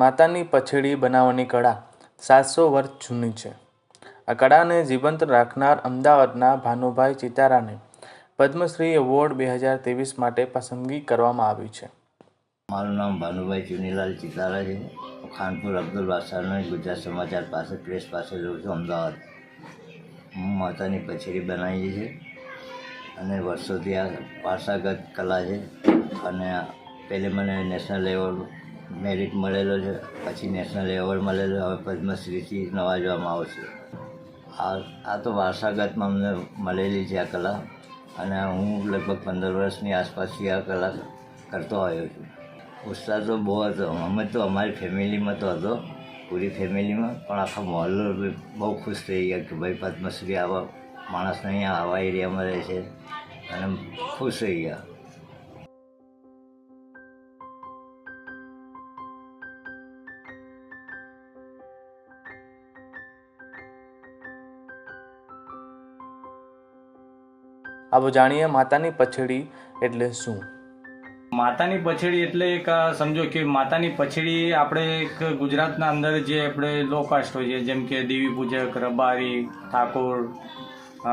માતાની પછેડી બનાવવાની કળા સાતસો વર્ષ જૂની છે. આ કળાને જીવંત રાખનાર અમદાવાદના ભાનુભાઈ ચિતારાને પદ્મશ્રી એવોર્ડ બે હજાર ત્રેવીસ માટે પસંદગી કરવામાં આવી છે. મારું નામ ભાનુભાઈ ચુનીલાલ ચિતારા છે. ખાનપુર અબ્દુલ વાસાનો ગુજરાત સમાચાર પાસે પ્રેસ પાસે રહું છું અમદાવાદ. હું માતાની પછેડી બનાવી છે અને વર્ષોથી આ વારસાગત કલા છે અને પહેલે મને નેશનલ લેવલ મેરિટ મળેલો છે, પછી નેશનલ એવોર્ડ મળેલો હવે પદ્મશ્રીથી નવાજવામાં આવશે. આ આ તો વારસાગતમાં અમને મળેલી છે આ કલા, અને હું લગભગ પંદર વર્ષની આસપાસથી આ કલા કરતો આવ્યો છું. ઉત્સાહ તો બહુ હતો, અમે તો અમારી ફેમિલીમાં તો હતો, પૂરી ફેમિલીમાં, પણ આખા મોહલ્લો બહુ ખુશ થઈ ગયા કે ભાઈ પદ્મશ્રી આવા માણસને અહીંયા આવા એરિયામાં રહે છે, અને ખુશ થઈ ગયા. આવો જાણીએ માતાની પછેડી એટલે શું? માતાની પછેડી એટલે એક સમજો કે માતાની પછેડી આપણે એક ગુજરાતના અંદર જે આપણે લોકાસ્ટ હોય છે, જેમ કે દેવી પૂજક, રબારી, ઠાકોર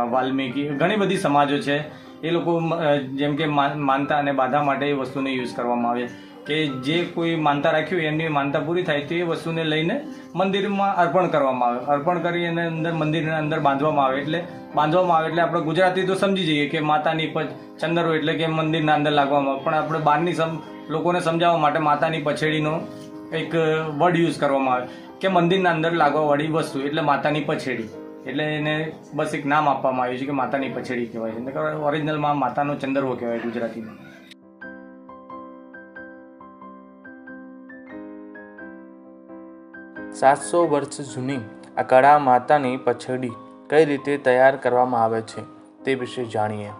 વાલ્મીકી ઘણી બધી સમાજો છે. એ લોકો જેમ કે માન- માનતા અને બાધા માટે એ વસ્તુને યુઝ કરવામાં આવે. કે જે કોઈ માનતા રાખ્યું એમની માનતા પૂરી થાય તો વસ્તુને લઈને મંદિરમાં અર્પણ કરવામાં આવે. અર્પણ કરી અને અંદર મંદિરના અંદર બાંધવામાં આવે. એટલે બાંધવામાં આવે એટલે આપણે ગુજરાતી તો સમજી જઈએ કે માતાની ચંદરો એટલે કે મંદિરના અંદર લાગવામાં. પણ આપણે બહારની સમ, લોકોને સમજાવવા માટે માતાની પછેડીનો એક વર્ડ યુઝ કરવામાં આવે કે મંદિરના અંદર લાગવાવાળી વસ્તુ એટલે માતાની પછેડી. એટલે એને બસ એક નામ આપવામાં આવ્યું છે કે માતાની પછેડી કહેવાય છે. ઓરિજિનલમાં માતાનો ચંદરવો કહેવાય ગુજરાતીમાં. સાતસો વર્ષ જૂની આ કળા માતાની પછેડી કઈ રીતે તૈયાર કરવામાં આવે છે તે વિશે જાણીએ.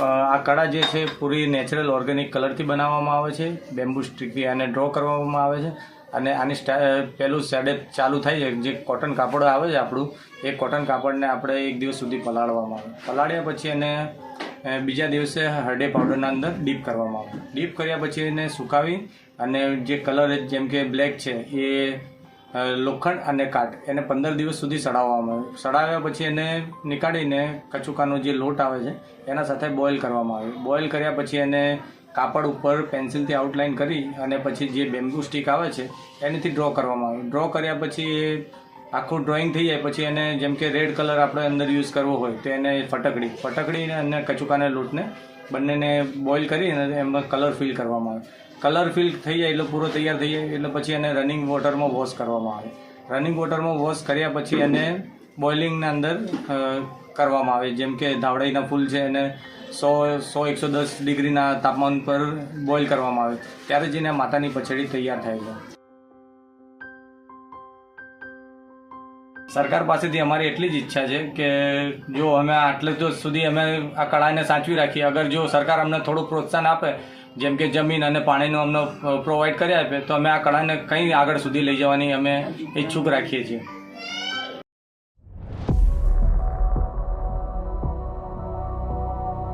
આ કળા જે છે પૂરી નેચરલ ઓર્ગેનિક કલરથી બનાવવામાં આવે છે, બેમ્બુ સ્ટિકથી આને ડ્રો કરવામાં આવે છે અને આની સ્ટા પહેલું સેડેપ ચાલુ થાય છે, જે કોટન કાપડ આવે છે આપણું, એ કોટન કાપડને આપણે એક દિવસ સુધી પલાળવામાં આવે. પલાળ્યા પછી એને બીજા દિવસે હરડે પાવડરના અંદર ડીપ કરવામાં આવે ડીપ કર્યા પછી એને સુકાવી અને જે કલર જેમ કે બ્લેક છે એ લોખંડ અને કાટ એને પંદર દિવસ સુધી સડાવવામાં આવે. સડાવ્યા પછી એને નીકાળીને કચુકાનો જે લોટ આવે છે, એના સાથે બોઇલ કરવામાં આવે. બોઇલ કર્યા પછી એને કાપડ ઉપર પેન્સિલથી આઉટલાઇન કરી અને પછી જે બેમ્બુ સ્ટિક આવે છે, એનાથી ડ્રો કરવામાં આવે. ડ્રો કર્યા પછી એ આખું ડ્રોઈંગ થઈ જાય, પછી એને જેમ કે રેડ કલર આપણે અંદર યુઝ કરવો હોય, તો એને ફટકડી, ફટકડીને અને કચુકાના, લોટને બંનેને બોઇલ કરી અને એમાં કલર ફિલ કરવામાં આવે. કલર ફિલ થઈ જાય એટલે પૂરો તૈયાર થઈ જાય, એટલે પછી એને રનિંગ વોટરમાં વોશ કરવામાં આવે. રનિંગ વોટરમાં વોશ કર્યા પછી એને બોઇલિંગના અંદર કરવામાં આવે. જેમ કે ધાવડાઈના ફૂલ છે એને સો સો એકસો દસ ડિગ્રીના તાપમાન પર બોઇલ કરવામાં આવે. ત્યારે જ એને માતાની પછેડી તૈયાર થાય છે. સરકાર પાસેથી અમારી એટલી જ ઈચ્છા છે કે જો અમે આટલે તો સુધી અમે આ કળાને સાચવી રાખીએ, અગર જો સરકાર અમને થોડું પ્રોત્સાહન આપે, જેમ કે જમીન અને પાણીનું અમને પ્રોવાઈડ કરી આપે, તો અમે આ કળાને કંઈ આગળ સુધી લઈ જવાની અમે ઈચ્છુક રાખીએ છીએ.